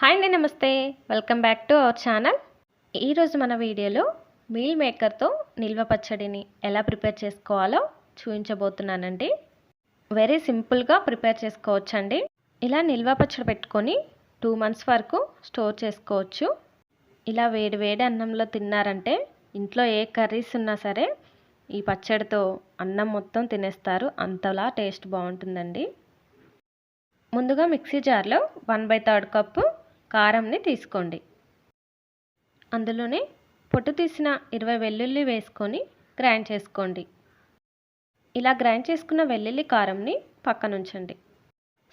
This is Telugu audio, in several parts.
హాయ్ అండి నమస్తే. Welcome back to our channel. ఈరోజు మన వీడియోలో మీల్ మేకర్తో నిల్వ పచ్చడిని ఎలా ప్రిపేర్ చేసుకోవాలో చూపించబోతున్నానండి. వెరీ సింపుల్గా ప్రిపేర్ చేసుకోవచ్చండి. ఇలా నిల్వ పచ్చడి పెట్టుకొని టూ మంత్స్ వరకు స్టోర్ చేసుకోవచ్చు. ఇలా వేడి వేడి అన్నంలో తిన్నారంటే ఇంట్లో ఏ కర్రీస్ ఉన్నా సరే ఈ పచ్చడితో అన్నం మొత్తం తినేస్తారు. అంతలా టేస్ట్ బాగుంటుందండి. ముందుగా మిక్సీ జార్లో వన్ బై థర్డ్ కప్పు కారంని తీసుకోండి. అందులోనే పొట్టు తీసిన ఇరవై వెల్లుల్లి వేసుకొని గ్రైండ్ చేసుకోండి. ఇలా గ్రైండ్ చేసుకున్న వెల్లుల్లి కారంని పక్కనుంచండి.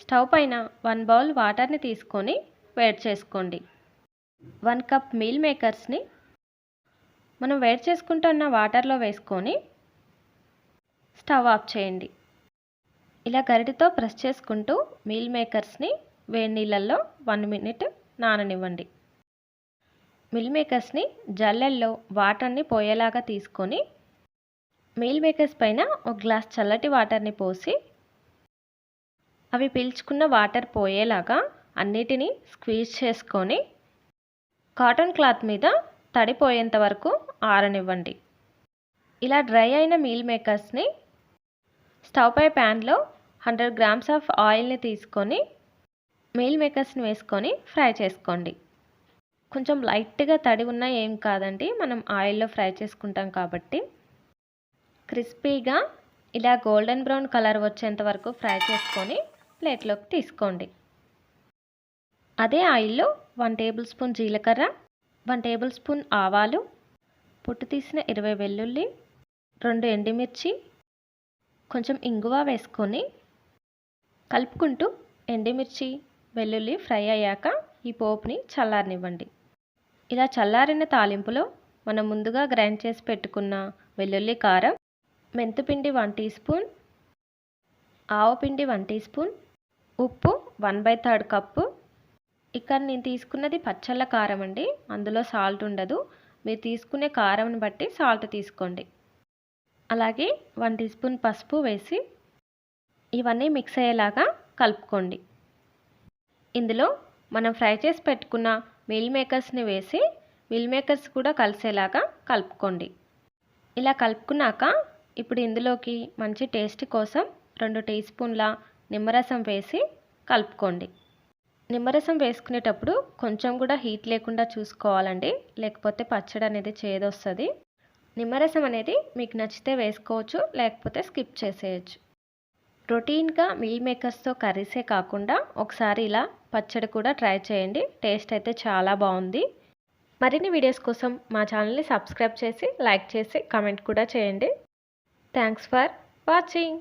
స్టవ్ పైన వన్ బౌల్ వాటర్ని తీసుకొని వేడి చేసుకోండి. వన్ కప్ మీల్ మేకర్స్ని మనం వేడి చేసుకుంటున్న వాటర్లో వేసుకొని స్టవ్ ఆఫ్ చేయండి. ఇలా గరిటతో ప్రెస్ చేసుకుంటూ మీల్ మేకర్స్ని వేడి నీళ్ళల్లో వన్ మినిట్ నాననివ్వండి. మిల్ మేకర్స్ని జల్లెల్లో వాటర్ని పోయేలాగా తీసుకొని మీల్ మేకర్స్ పైన ఒక గ్లాస్ చల్లటి వాటర్ని పోసి అవి పీల్చుకున్న వాటర్ పోయేలాగా అన్నిటినీ స్క్వీజ్ చేసుకొని కాటన్ క్లాత్ మీద తడిపోయేంత వరకు ఆరనివ్వండి. ఇలా డ్రై అయిన మీల్ మేకర్స్ని స్టవ్ పై ప్యాన్లో హండ్రెడ్ గ్రామ్స్ ఆఫ్ ఆయిల్ని తీసుకొని మీల్ మేకర్స్ని వేసుకొని ఫ్రై చేసుకోండి. కొంచెం లైట్గా తడి ఉన్నా ఏం కాదండి మనం ఆయిల్లో ఫ్రై చేసుకుంటాం కాబట్టి. క్రిస్పీగా ఇలా గోల్డెన్ బ్రౌన్ కలర్ వచ్చేంత వరకు ఫ్రై చేసుకొని ప్లేట్లోకి తీసుకోండి. అదే ఆయిల్లో వన్ టేబుల్ స్పూన్ జీలకర్ర వన్ టేబుల్ స్పూన్ ఆవాలు పొట్టు తీసిన ఇరవై వెల్లుల్లి రెండు ఎండిమిర్చి కొంచెం ఇంగువ వేసుకొని కలుపుకుంటూ ఎండిమిర్చి వెల్లుల్లి ఫ్రై అయ్యాక ఈ పోపుని చల్లారనివ్వండి. ఇలా చల్లారిన తాలింపులో మనం ముందుగా గ్రైండ్ చేసి పెట్టుకున్న వెల్లుల్లి కారం మెంతుపిండి వన్ టీ స్పూన్ ఆవపిండి వన్ టీ స్పూన్ ఉప్పు వన్ బై థర్డ్ కప్పు. ఇక్కడ నేను తీసుకున్నది పచ్చళ్ళ కారం అండి అందులో సాల్ట్ ఉండదు. మీరు తీసుకునే కారంని బట్టి సాల్ట్ తీసుకోండి. అలాగే వన్ టీ స్పూన్ పసుపు వేసి ఇవన్నీ మిక్స్ అయ్యేలాగా కలుపుకోండి. ఇందులో మనం ఫ్రై చేసి పెట్టుకున్న మిల్ మేకర్స్ని వేసి మిల్ మేకర్స్ కూడా కలిసేలాగా కలుపుకోండి. ఇలా కలుపుకున్నాక ఇప్పుడు ఇందులోకి మంచి టేస్ట్ కోసం రెండు టీ స్పూన్ల నిమ్మరసం వేసి కలుపుకోండి. నిమ్మరసం వేసుకునేటప్పుడు కొంచెం కూడా హీట్ లేకుండా చూసుకోవాలండి లేకపోతే పచ్చడి అనేది చేదొస్తుంది. నిమ్మరసం అనేది మీకు నచ్చితే వేసుకోవచ్చు లేకపోతే స్కిప్ చేసేయచ్చు. రొటీన్గా మీల్ మేకర్స్తో కర్రీసే కాకుండా ఒకసారి ఇలా పచ్చడి కూడా ట్రై చేయండి. టేస్ట్ అయితే చాలా బాగుంది. మరిన్ని వీడియోస్ కోసం మా ఛానల్ని సబ్స్క్రైబ్ చేసి లైక్ చేసి కమెంట్ కూడా చేయండి. Thanks for watching.